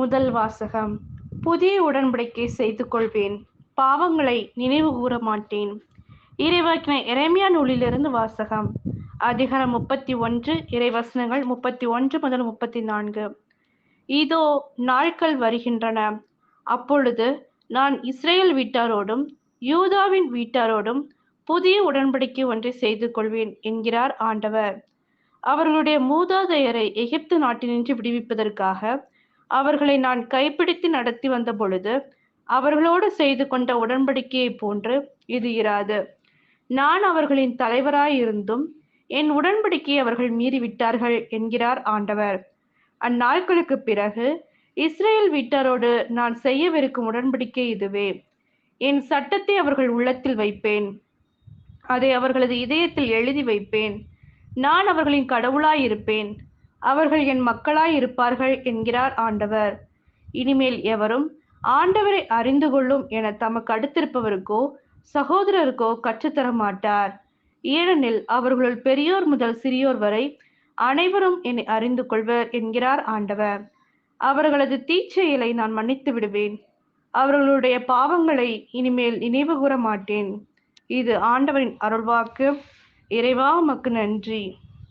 முதல் வாசகம். புதிய உடன்படிக்கை செய்து கொள்வேன் பாவங்களை நினைவு கூற மாட்டேன் இறைவாக்கின இறைமையா நூலிலிருந்து வாசகம். அதிகாரம் முப்பத்தி ஒன்று இறைவசனங்கள் முப்பத்தி ஒன்று முதல் முப்பத்தி நான்கு. இதோ நாட்கள் வருகின்றன. அப்பொழுது நான் இஸ்ரேல் வீட்டாரோடும் யூதாவின் வீட்டாரோடும் புதிய உடன்படிக்கை ஒன்றை செய்து கொள்வேன் என்கிறார் ஆண்டவர். அவர்களுடைய மூதாதையரை எகிப்து நாட்டினின்று விடுவிப்பதற்காக அவர்களை நான் கைப்பிடித்து நடத்தி வந்த பொழுது அவர்களோடு செய்து கொண்ட உடன்படிக்கையை போன்று இது இராது. நான் அவர்களின் தலைவராயிருந்தும் என் உடன்படிக்கையை அவர்கள் மீறிவிட்டார்கள் என்கிறார் ஆண்டவர். அந்நாட்களுக்கு பிறகு இஸ்ரேல் வீட்டாரோடு நான் செய்யவிருக்கும் உடன்படிக்கை இதுவே. என் சட்டத்தை அவர்கள் உள்ளத்தில் வைப்பேன். அதை அவர்களது இதயத்தில் எழுதி வைப்பேன். நான் அவர்களின் கடவுளாய் இருப்பேன் அவர்கள் என் மக்களாய் இருப்பார்கள் என்கிறார் ஆண்டவர். இனிமேல் எவரும் ஆண்டவரை அறிந்து கொள்ளும் என தமக்கு அடுத்திருப்பவருக்கோ சகோதரருக்கோ கற்றுத்தர மாட்டார். ஏனெனில் அவர்களுள் பெரியோர் முதல் சிறியோர் வரை அனைவரும் என்னை அறிந்து கொள்வர் என்கிறார் ஆண்டவர். அவர்களது தீச்செயலை நான் மன்னித்து விடுவேன். அவர்களுடைய பாவங்களை இனிமேல் நினைவு கூற மாட்டேன். இது ஆண்டவரின் அருள்வாக்கு. இறைவா உமக்கு நன்றி.